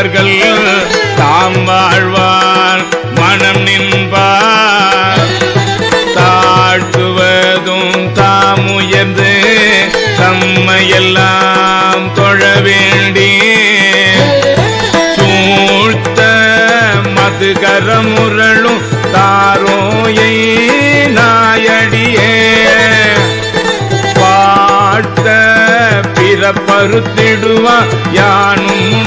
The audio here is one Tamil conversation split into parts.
அவர்கள் தாம் வாழ்வார் மனம் நின்பார். தாழ்த்துவதும் தாம் உயர்ந்து தம்மையெல்லாம் தொழ வேண்டி சூழ்த்த மதுகரமுரளும் தாரோயை நாயடியே பாட்ட பிறப்பருத்திடுவா யானும்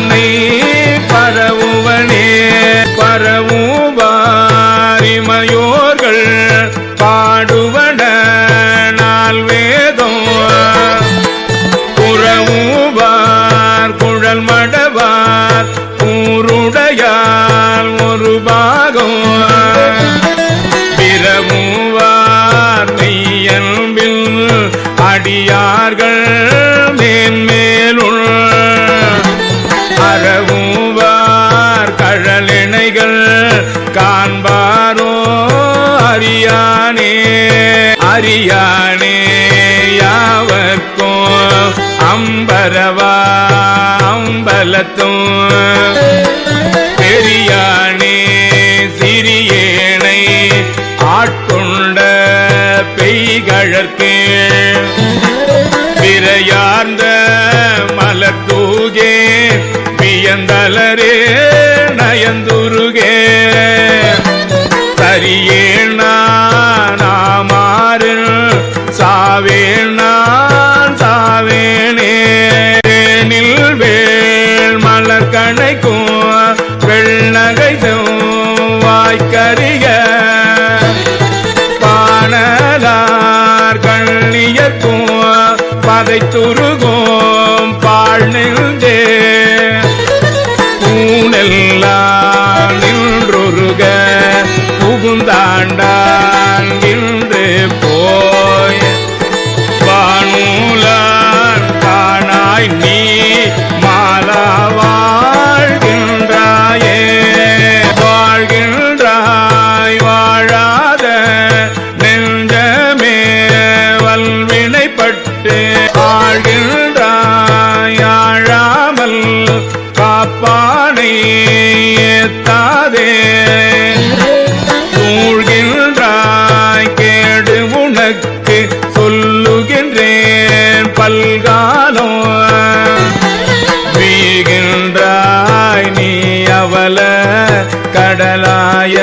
அடியார்கள் மேன்மேலுள் அறவுவார் கழலிணைகள் காண்பாரோ அரியானே அரியானே யாவர்க்கும் அம்பரவா அம்பலத்தும். பெய்கழற்கு பிறையார்ந்த மலத்தூகே பியந்தலரே நயந்துருகே. சரியேள் நாமாறு சாவேள் நான் சாவேனே நில் வேள் மலர் கணைக்கும் வெள்ளகை வாய்க்கறிய பதை துருகும் பாழ் நின்றே. பூனெல்லாம் நின்றொருக புகுந்தாண்டா. காப்பானை ஏத்தாதே. சூழ்கின்றாய் கேடு உனக்கு சொல்லுகின்றேன் பல்காலோ வீகின்றாய் நீ அவல கடலாய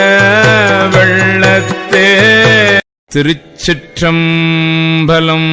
வெள்ளத்தே. திருச்சிற்றம்பலம்.